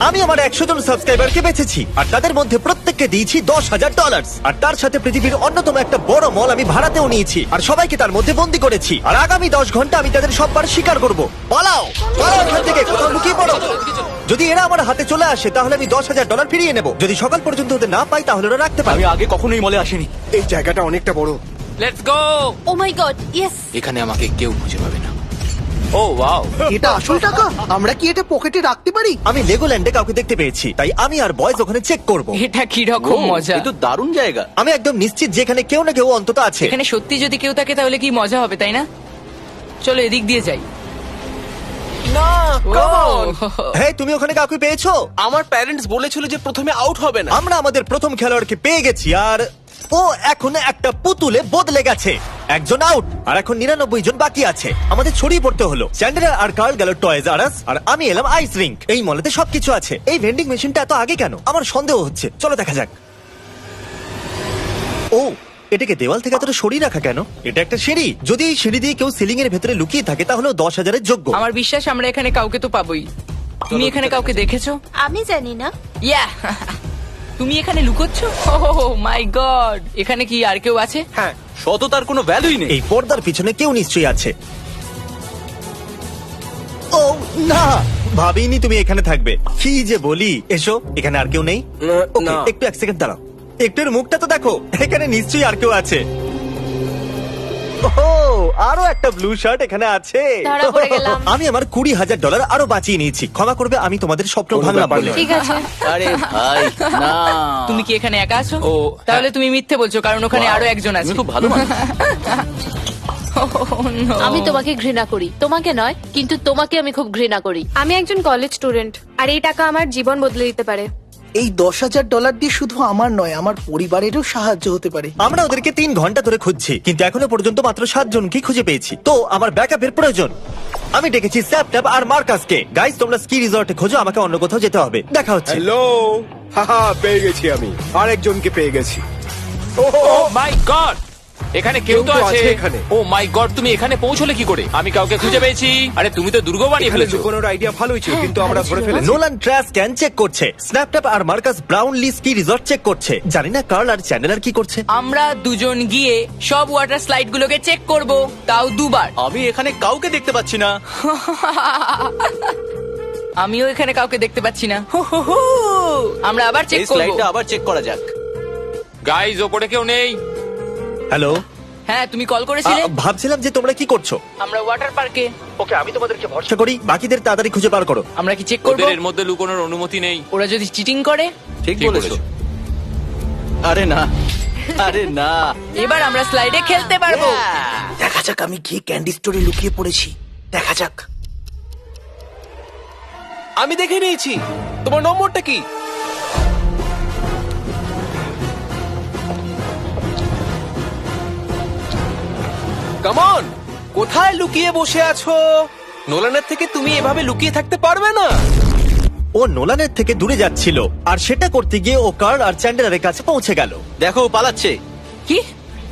আমি আমার একশো জন সাবস্ক্রাইবারকে বেঁচেছি আর তাদের মধ্যে প্রত্যেককে দিয়েছি দশ হাজার ডলার আর তার সাথে পৃথিবীর অন্যতম একটা বড় মল আমি ভাড়াতেও নিয়েছি আর সবাইকে তার মধ্যে বন্দি করেছি। আর আগামী দশ ঘণ্টা আমি তাদের সববার স্বীকার করব। পালাও পালাও এখান থেকে কোথাও লুকিয়ে পড়ো। যদি এরা আমার হাতে চলে আসে তাহলে আমি দশ হাজার ডলার ফিরিয়ে নেব। যদি সকাল পর্যন্ত ওদের না পাই তাহলে ওরা রাখতে পারবে আমি আগে কখনোই মলে আসিনি। এই জায়গাটা অনেকটা বড়। Let's go oh my God yes এখানে আমাকে কেউ খুঁজে পাবে না। Oh wow. এটা আসল টাকা? আমরা কি এটা পকেটে রাখতে পারি? আমি লেগোল্যান্ডে কাউকে দেখতে পেয়েছি তাই আমি আর বয়েজ ওখানে চেক করব। এটা কি রকম মজা। এ তো দারুণ জায়গা। আমি একদম নিশ্চিত যে এখানে কেউ না কেউ অন্তত আছে। এখানে সত্যি যদি কেউ থাকে তাহলে কি মজা হবে তাই না? চলো এদিক দিয়ে যাই। না হ্যাঁ তুমি ওখানে কাউকে পেয়েছ? আমার প্যারেন্টস বলেছিল যে প্রথমে আউট হবে না। আমরা আমাদের প্রথম খেলোয়াড়কে পেয়ে গেছি আর ও এখন একটা পুতুলে বদলে গেছে। একজন আউট আর এখন নিরানব্বই জন বাকি আছে। আমাদের ছড়িয়ে পড়তে হলো। স্যান্ডেলার আর কার্ল গেল টয়েজ আর আর আমি এলাম আইস রিঙ্ক এই মলেতে সবকিছু আছে। এই ভেন্ডিং মেশিনটা এত আগে কেন? আমার সন্দেহ হচ্ছে। চলো দেখা যাক। ও এটাকে দেওয়াল থেকে এতটা সরিয়ে রাখা কেন? এটা একটা সিঁড়ি। যদি এই সিঁড়ি দিয়ে কেউ সিলিং এর ভেতরে লুকিয়ে থাকে তাহলে দশ হাজারের যোগ্য। আমার বিশ্বাস আমরা এখানে কাউকে তো পাবোই। তুমি এখানে কাউকে দেখেছ? আমি জানি না। ইয়া তুমি এখানে লুকোচ্ছ? ও মাই গড এখানে কি আর কেউ আছে? হ্যাঁ সততার কোনো ভ্যালুই নেই। এই পর্দার পিছনে কেউ নিশ্চয়ই আছে। ও না! ভাবিনি তুমি এখানে থাকবে। কি যে বলি এসো এখানে আর কেউ নেই? একটু এক সেকেন্ড দাঁড়াও। একটু এর মুখটা তো দেখো এখানে নিশ্চয়ই আর কেউ আছে। ও আরও একটা ব্লু শার্ট এখানে আছে। ধরা পড়ে গেলাম। আমি আমার কুড়ি হাজার ডলার আরও বাঁচিয়ে নিয়েছি। ক্ষমা করবে আমি তোমাদের স্বপ্ন কোনো ভাঙলাম বলে। ঠিক আছে। আরে ভাই না। তুমি কি এখানে একা আছো? ও, তাহলে তুমি মিথ্যে বলছো কারণ ওখানে আরও একজন আছে। খুব ভালো মানুষ। Oh, আমি তোমাকে ঘৃণা করি। তোমাকে নয় কিন্তু তোমাকে আমি খুব ঘৃণা করি। আমি একজন কলেজ স্টুডেন্ট আর এই টাকা আমার জীবন বদলে দিতে পারে। এই দশ হাজার ডলার দিয়ে শুধু আমার নয় আমার পরিবারেরও সাহায্য হতে পারে। আমরা ওদেরকে তিন ঘণ্টা ধরে খুঁজছি কিন্তু এখনও পর্যন্ত মাত্র সাত জনকে খুঁজে পেয়েছি। তো আমার ব্যাকআপের প্রয়োজন। আমি ডেকেছি স্যাপট্যাপ আর মার্কাসকে। গাইস তোমরা স্কি রিসর্টে খোঁজো আমাকে অন্য কোথাও যেতে হবে। দেখা হচ্ছে। হ্যালো হা পেয়ে গেছি আমি। আরেকজনকে পেয়ে গেছি। ও ও মাই গড এখানে কেউ তো আছে। এখানে। ও মাই গড তুমি এখানে পৌঁছলে কি করে? আমি কাউকে খুঁজে পেয়েছি। আরে তুমি তো দুর্গ বানিয়ে এখানে ফেলেছো। লুকোনোর আইডিয়া ভালোই ছিল কিন্তু আমরা ধরে ফেলেছি। নোলান ট্র্যাশ ক্যান চেক করছে। স্ন্যাপট্যাপ আর Marcus Brownlee ski resort check করছে। জানি না কার্ল আর চ্যান্ডেলার কি করছে। আমরা দুজন গিয়ে সব ওয়াটার স্লাইড গুলোকে চেক করব তাও দুবার। আমি এখানে কাউকে দেখতে পাচ্ছি না। আমিও এখানে কাউকে দেখতে পাচ্ছি না। হু হু হু। আমরা আবার চেক এই করব। স্লাইডটা আবার চেক করা যাক। গাইজ ওপরে কেউ নেই। হ্যালো হ্যাঁ তুমি কল করেছিলে? ভাবছিলাম যে তোমরা কি করছ। আমরা ওয়াটার পার্কে ওকে আমি তোমাদেরকে ভরসা করি বাকিদের তাড়াতাড়ি খুঁজে বার করো। আমরা কি চেক করব? ওদের এর মধ্যে লুকোনোর অনুমতি নেই। ওরা যদি চিটিং করে? ঠিক ঠিক বলেছ। বলেছ। আরে না আরে না। এবার আমরা স্লাইডে খেলতে পারব। দেখা যাক আমি গিয়ে ক্যান্ডি স্টোরে লুকিয়ে পড়েছি। দেখা যাক। আমি দেখে নিয়েছি। তোমার নম্বরটা কি? কামন কোথায় লুকিয়ে বসে আছো? নোলানের থেকে তুমি এভাবে লুকিয়ে থাকতে পারবে না। ও নোলানের থেকে দূরে যাচ্ছিল আর সেটা করতে গিয়ে ও কার্ল আর চ্যান্ডেলারের কাছে পৌঁছে গেল। দেখো ও পালাচ্ছে। কি?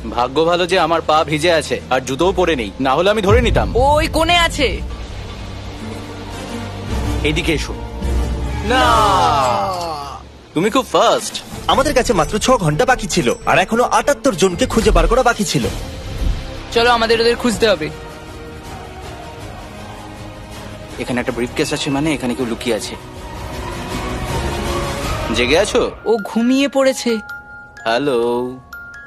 ভাগ্য ভালো যে আমার পা ভিজে আছে আর জুতোও পরে নেই। না হলে আমি ধরে নিতাম। ওই কোণে আছে। এদিকে এসো। না। তুমি খুব ফার্স্ট আমাদের কাছে মাত্র ছ ঘণ্টা বাকি ছিল আর এখনও আটাত্তর জনকে খুঁজে বার করা বাকি ছিল। চলো আমাদের ওদের খুঁজতে হবে। এখানে একটা ব্রিফকেস আছে মানে এখানে কেউ লুকিয়ে আছে। জেগে আছো? ও ঘুমিয়ে পড়েছে। হ্যালো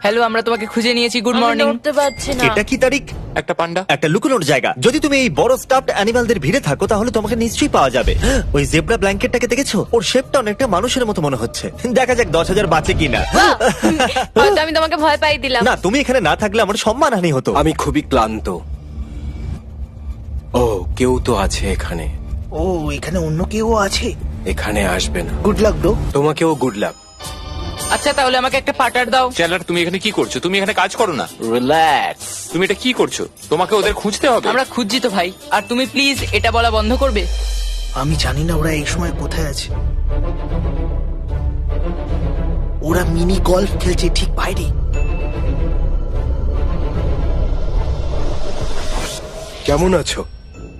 হ্যালো আমরা তোমাকে খুঁজে নিয়েছি। গুড মর্নিং নড়তে পারছি না। এটা কি তারিখ? একটা পান্ডা। একটা লুকোনোর জায়গা। যদি তুমি এই বড় স্টাফড অ্যানিমালদের ভিড়ে থাকো তাহলে তোমাকে নিশ্চয়ই পাওয়া যাবে। ওই জেব্রা ব্ল্যাঙ্কেটটাকে দেখেছ? ওর শেপটা অনেকটা মানুষের মতো মনে হচ্ছে। দেখা যাক দশ হাজার বাঁচে কিনা। হয়তো আমি তোমাকে ভয় পাই দিলাম। না তুমি এখানে না থাকলে আমার সম্মান হানি হতো। আমি খুবই ক্লান্ত। ও কেউ তো আছে এখানে। ও এখানে অন্য কেউ আছে? এখানে আসবে না। গুড লাক ব্রো তোমাকেও গুড লাক আচ্ছা তাহলে আমাকে একটা পাটার দাও। চ্যালার তুমি এখানে কি করছ? তুমি এখানে কাজ করো না। রিল্যাক্স তুমি এটা কি করছ? তোমাকে ওদের খুঁজতে হবে। আমরা খুঁজছি তো ভাই। আর তুমি প্লিজ এটা বলা বন্ধ করবে। আমি জানি না ওরা এই সময় কোথায় আছে। ওরা মিনি গলফ খেলছে ঠিক বাইরে। কেমন আছো?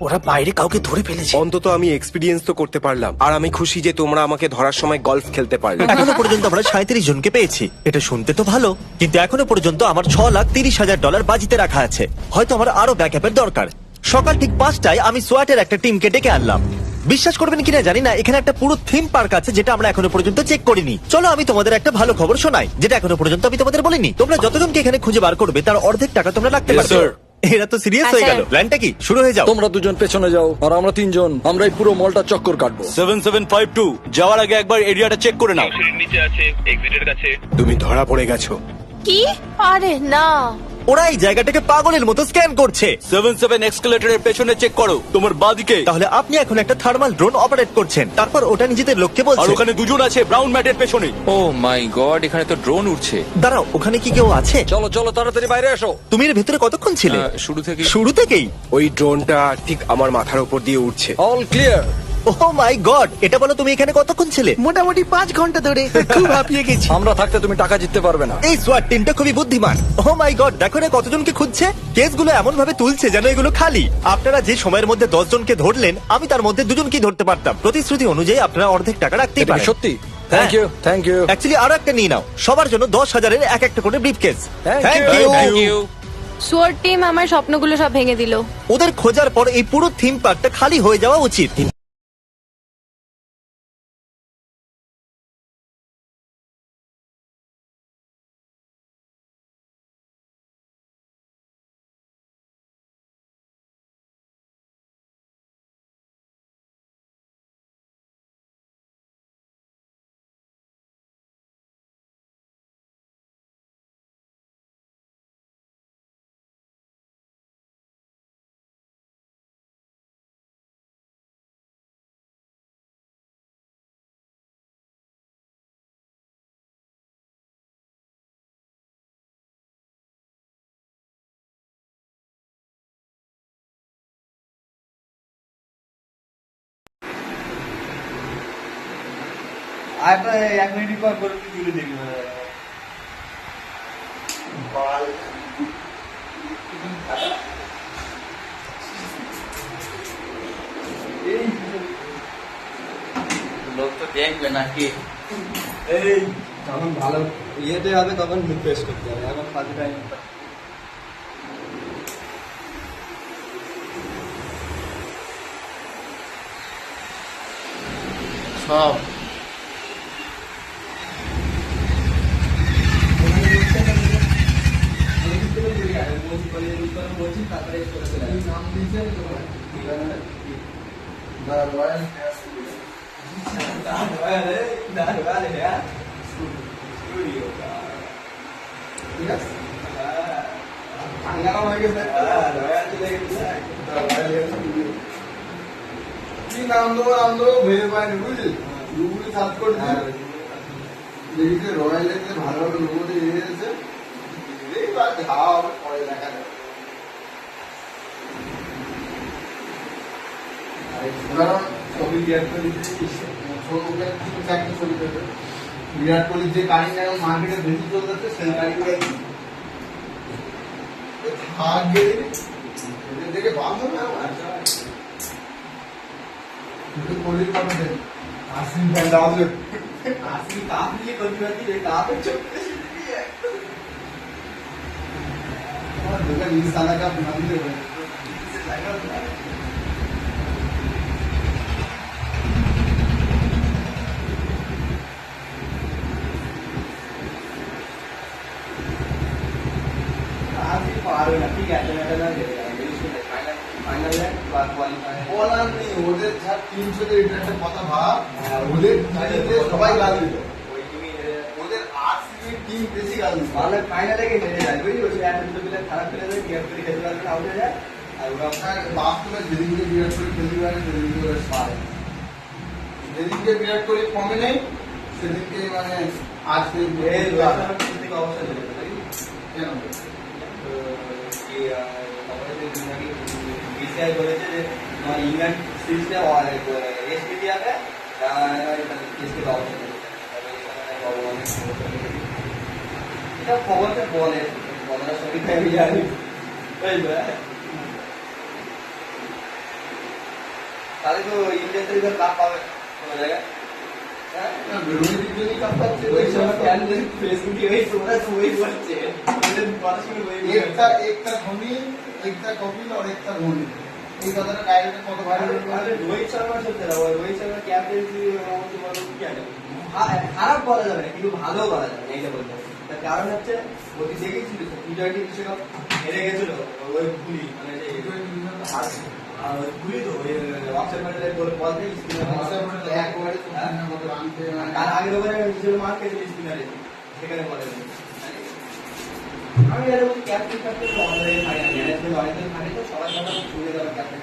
ওরা বাইরে কাউকে ধরে ফেলেছে। অন্তত আমি এক্সপিরিয়েন্স তো করতে পারলাম। আর আমি খুশি যে তোমরা আমাকে ধরার সময় গলফ খেলতে পারলে। এখনও পর্যন্ত আমরা সাঁত্রিশ জনকে পেয়েছি। এটা শুনতে তো ভালো কিন্তু এখনও পর্যন্ত আমার ছ লাখ তিরিশ হাজার ডলার বাজিতে রাখা আছে। হয়তো আমার আরও ব্যাকআপের দরকার। সকাল ঠিক পাঁচটায় আমি সোয়াটের একটা টিমকে ডেকে আনলাম। বিশ্বাস করবেন কিনা জানি না এখানে একটা পুরো থিম পার্ক আছে যেটা আমরা এখনও পর্যন্ত চেক করিনি। চলো আমি তোমাদের একটা ভালো খবর শোনাই যেটা এখনও পর্যন্ত আমি তোমাদের বলিনি। তোমরা যতজনকে এখানে খুঁজে বার করবে তার অর্ধেক টাকা তোমরা রাখতে পারবে. এরা তো সিরিয়াস হ্যাঁ, হয়ে গেল। প্ল্যানটা কি? শুরু হয়ে যাও। তোমরা দুজন পেছনে যাও আর আমরা তিনজন। আমরা এই পুরো মলটা চক্কর কাটবো। সেভেন সেভেন ফাইভ টু যাওয়ার আগে একবার এরিয়াটা চেক করে নাও। নিচে আছে এক্সিটের কাছে। তুমি ধরা পড়ে গেছো। কি? আরে না। ওরা এই জায়গাটাকে পাগলের মতো স্ক্যান করছে। সেভেন সেভেন এক্সকেলেটরের পেছনে চেক করো তোমার বাদিকে। তাহলে আপনি এখন একটা থার্মাল ড্রোন অপারেট করছেন। তারপর ওটা নিজেদের লোককে আর বলছে ওখানে দুজন আছে ব্রাউন ম্যাটের পেছনে। ও মাই গড এখানে তো ড্রোন উঠছে দাঁড়াও ওখানে কি কেউ আছে? চলো চলো তাড়াতাড়ি বাইরে এসো। তুমি এর ভেতরে কতক্ষণ ছিলে? আহ, শুরু থেকে শুরু থেকেই? ওই ড্রোনটা ঠিক আমার মাথার উপর দিয়ে উঠছে all clear oh my God এটা বলো তুমি এখানে কতক্ষণ ছিলে? মোটামুটি পাঁচ ঘণ্টা ধরে। খুব হাঁপিয়ে গেছি। আমরা থাকতে তুমি টাকা জিততে পারবে না। এই সোয়াট টিমটা খুবই বুদ্ধিমান। ও মাই গড দেখো না কতজনকে খুঁজছে? কেসগুলো এমন ভাবে তুলছে যেন এগুলো খালি। আপনারা যে সময়ের মধ্যে দশ জনকে ধরলেন আমি তার মধ্যে দুজনকে ধরতে পারতাম। প্রতিশ্রুতি অনুযায়ী আপনারা অর্ধেক টাকা রাখতেই এটা কি পারেন। সত্যি? Thank you thank you actually আরও একটা নিয়ে নাও। সবার জন্য দশ হাজারের এক একটা করে briefcase Thank thank you. You team আমার স্বপ্নগুলো সব ভেঙে দিল। ওদের খোঁজার পর এই পুরো থিম পার্কটা খালি হয়ে যাওয়া উচিত। লোক তো দেখবে নাকি যখন ভালো ইয়েতে হবে তখন মুখ ফেস করতে হবে এখন ফাঁকি টাইম সব ঠিক আছে। ঠান্ডা হয়ে গেছে কি নাম দেবো নাম দেবো? ভেবে পাইনি বুঝলি? গুগলে সার্চ করে দেখিতে রয়্যাল এতে ভালো ভালো লোগোতে এসেছে। এই বা যা পরে দেখা যাবে। আর সাধারণ ছবি বিরাট কোহলি ছবি একটা ছবি দেবে বিরাট কোহলির যে গাড়ি এখন মার্কেটে বেশি চলতেছে সেই গাড়িগুলো ভাগ গেলে এদের দেখে বাদ হবে না কিন্তু কোহলির কথা দেখ আসিন ফ্যান আসবে আসিন কাপ নিয়ে করতে পারছি রে কাপের চোখে আমার দোকান নিজ সাদা কাপ না দিলে হবে আজকে পারবে না ঠিক আছে এটা না দেবে ফাইনাল ফাইনাল বা কোয়ালিফাই বলার নেই ওদের যা টিম একটা কথা ভাব ওদের সবাই গাল দিত ওদের আরসিবি টিম বেশি গাল দিত ফাইনালে গিয়ে হেরে যায় বুঝলি ওই একটা দুটো প্লেয়ার খারাপ খেলে যায় বিরাট কোহলি খেলতে পারবে আউট হয়ে যায় আর ওরা আপনার বাস্তবে যেদিনকে বিরাট কোহলি খেলতে পারে সেদিনকে ওরা পারে যেদিনকে বিরাট কোহলি কমে নেই সেদিনকে মানে আজকে অবস্থা চলে কেন বিসিআই বলেছে যে ইংল্যান্ড সিরিজটা রেস্ট দিতে হবে টেস্টে ব্যবস্থা এটা খবরটা বলে খবরটা সঠিক আমি জানি বুঝলে তাহলে তো ইন্ডিয়া থেকে লাভ পাবে কোনো জায়গায় রোহিত শর্মা চলতে রাখো রোহিত শর্মা ক্যাপ্টেন্সি হ্যাঁ, খারাপ বলা যাবে না কিন্তু ভালো বলা যাবে এইটা বলতে। তার কারণ হচ্ছে ওই দেখেছিল টি টোয়েন্টি বিশ্বকাপ হেরে গেছিল ওই ভুলি মানে আমি এরকম ক্যাপ্টেন ক্যাপ্টেন অনেক থাকে ম্যানেজমেন্ট অনেকজন থাকে তো সবার কথা শুনে যাবে ক্যাপ্টেন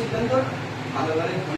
সিদ্ধান্ত ভালো করে